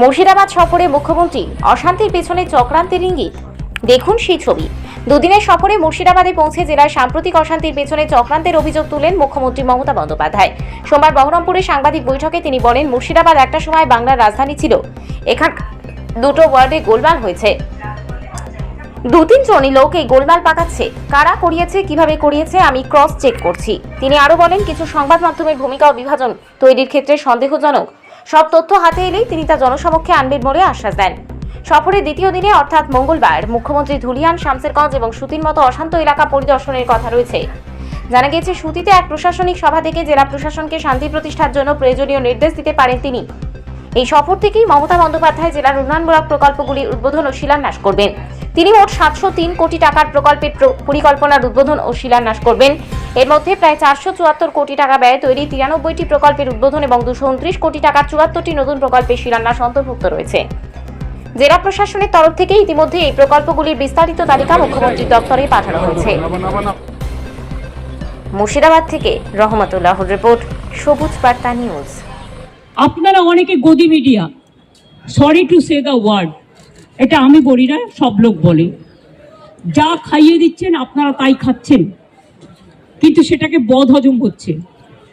মুর্শিদাবাদ সফরে মুখ্যমন্ত্রী অশান্তির পেছনে চক্রান্তের ইঙ্গিত। দেখুন সেই ছবি। দুদিনের সফরে মুর্শিদাবাদে পৌঁছে জেলার সাম্প্রতিক অশান্তির পেছনে চক্রান্তের অভিযোগ তুলেন মুখ্যমন্ত্রী মমতা বন্দ্যোপাধ্যায়। সোমবার বহরমপুরে সাংবাদিক বৈঠকে তিনি বলেন, মুর্শিদাবাদ একটা সময় বাংলার রাজধানী ছিল। এখান দুটো ওয়ার্ডে গোলমাল হয়েছে। দু তিনজনই লোক এই গোলমাল পাকাচ্ছে। কারা করিয়েছে, কীভাবে করিয়েছে, আমি ক্রস চেক করছি। তিনি আরও বলেন, কিছু সংবাদ মাধ্যমের ভূমিকা ও বিভাজন তৈরির ক্ষেত্রে সন্দেহজনক। সব তথ্য হাতে এলেই তিনি তা জনসমক্ষে আনবেন বলে আশ্বাস দেন। সফরের দ্বিতীয় দিনে, অর্থাৎ মঙ্গলবার, মুখ্যমন্ত্রী ধুলিয়ান, শামসেরগঞ্জ এবং সুতির মতো অশান্ত এলাকা পরিদর্শনের কথা রয়েছে। জানা গেছে সুতিতে এক প্রশাসনিক সভা থেকে জেলা প্রশাসনকে শান্তি প্রতিষ্ঠার জন্য প্রয়োজনীয় নির্দেশ দিতে পারেন তিনি। এই সফর থেকেই মমতা বন্দ্যোপাধ্যায় জেলার উন্নয়নমূলক প্রকল্পগুলির উদ্বোধন ও শিলান্যাস করবেন। তিনি মোট সাতশো তিন কোটি টাকার প্রকল্পের পরিকল্পনার উদ্বোধন ও শিলান্যাস করবেন। এর মধ্যে প্রায় চারশো চুয়াত্তর কোটি টাকা ব্যয় তৈরি তিরানব্বইটি প্রকল্পের উদ্বোধন এবং দুশো উনত্রিশ কোটি টাকার চুয়াত্তরটি নতুন প্রকল্পের শিলান্যাস অন্তর্ভুক্ত রয়েছে। জেলা প্রশাসনের তরফ থেকে ইতিমধ্যে এই প্রকল্পগুলির বিস্তারিত তালিকা মুখ্যমন্ত্রীর দপ্তরে পাঠানো হয়েছে। মুর্শিদাবাদ থেকে রহমতুল্লাহর রিপোর্ট, সবুজ বার্তা নিউজ। আপনারা অনেকে গদি media. Sorry to say the word এটা আমি বলি না, সব লোক বলে। যা খাইয়ে দিচ্ছেন, আপনারা তাই খাচ্ছেন। কিন্তু সেটাকে বদ হজম হচ্ছে।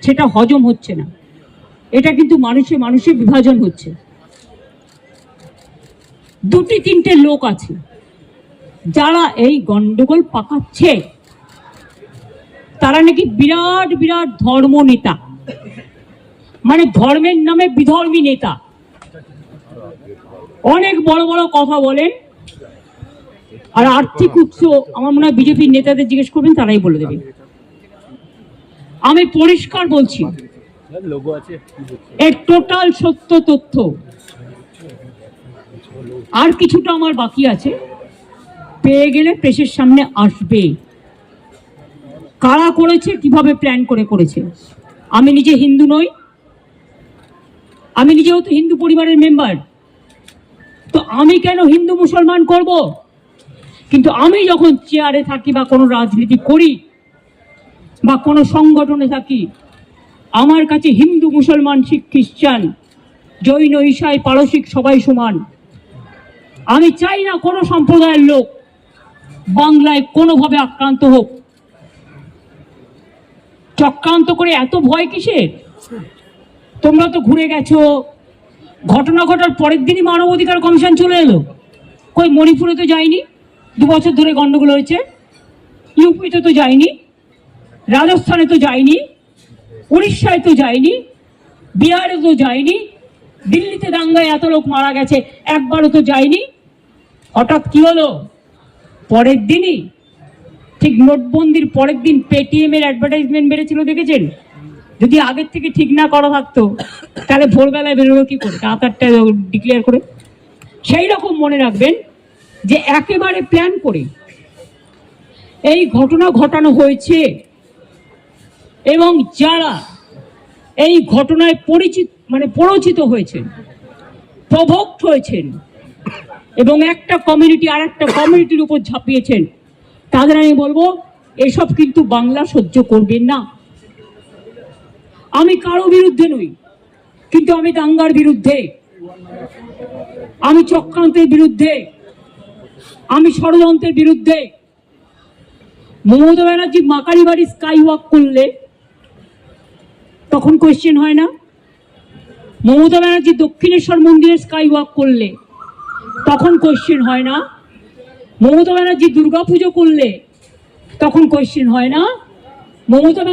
সেটা হজম হচ্ছে না। এটা কিন্তু মানুষে মানুষে বিভাজন হচ্ছে। দুটি, তিনটে লোক আছে, যারা এই গন্ডগোল পাকাচ্ছে। তারা নাকি বিরাট বিরাট ধর্ম নেতা মানে ধর্মের নামে বিধর্মী নেতা। অনেক বড় বড় কথা বলেন। আর আর্থিক উৎস, আমার মনে হয় বিজেপির নেতাদের জিজ্ঞেস করবেন, তারাই বলে দেবে। আমি পরিষ্কার বলছি, এর টোটাল সত্য তথ্য। আর কিছুটা আমার বাকি আছে। পেয়ে গেলে প্রেসের সামনে আসবে। কারা করেছে, কীভাবে প্ল্যান করে করেছে? আমি নিজে হিন্দু নই। আমি নিজেও তো হিন্দু পরিবারের মেম্বার তো আমি কেন হিন্দু মুসলমান করব? কিন্তু আমি যখন চেয়ারে থাকি বা কোনো রাজনীতি করি বা কোনো সংগঠনে থাকি, আমার কাছে হিন্দু, মুসলমান, শিখ, খ্রিস্টান, জৈন ঈশাই পারসিক সবাই সমান। আমি চাই না কোনো সম্প্রদায়ের লোক বাংলায় কোনোভাবে আক্রান্ত হোক। চক্রান্ত করে এত ভয় কিসের? তোমরা তো ঘুরে গেছো ঘটনা ঘটার পরের দিনই মানবাধিকার কমিশন চলে এলো। কই, মণিপুরে তো যায়নি, দু বছর ধরে গন্ডগোল হয়েছে। ইউপিতে তো যায়নি, রাজস্থানে তো যায়নি, উড়িষ্যায় তো যায়নি, বিহারে তো যায়নি, দিল্লিতে দাঙ্গায় এত লোক মারা গেছে, একবারও তো যায়নি। হঠাৎ কি হলো? পরের দিনই, ঠিক নোটবন্দির পরের দিন পেটিএম এর অ্যাডভার্টাইজমেন্ট বেড়েছিল, দেখেছেন? যদি আগের থেকে ঠিক না করা থাকতো, তাহলে ভোরবেলায় বেরোলো কি করে? রাত ডিক্লেয়ার করে। সেই রকম মনে রাখবেন যে একেবারে প্ল্যান করে এই ঘটনা ঘটানো হয়েছে এবং যারা এই ঘটনায় পরিচিত মানে পরিচিত হয়েছেন প্রভক্ট হয়েছেন এবং একটা কমিউনিটি আর একটা কমিউনিটির উপর ঝাঁপিয়েছেন, তাদের আমি বলব, এসব কিন্তু বাংলা সহ্য করবেন না। আমি কারও বিরুদ্ধে নই, কিন্তু আমি দাঙ্গার বিরুদ্ধে, আমি চক্রান্তের বিরুদ্ধে, আমি ষড়যন্ত্রের বিরুদ্ধে। মমতা ব্যানার্জি মাকারি বাড়ি স্কাই ওয়াক করলে তখন কোয়েশ্চেন হয় না? মমতা ব্যানার্জি দক্ষিণেশ্বর মন্দিরে স্কাই ওয়াক করলে তখন কোয়েশ্চেন হয় না? মমতা ব্যানার্জি দুর্গাপুজো করলে তখন কোয়েশ্চেন হয় না? মমতা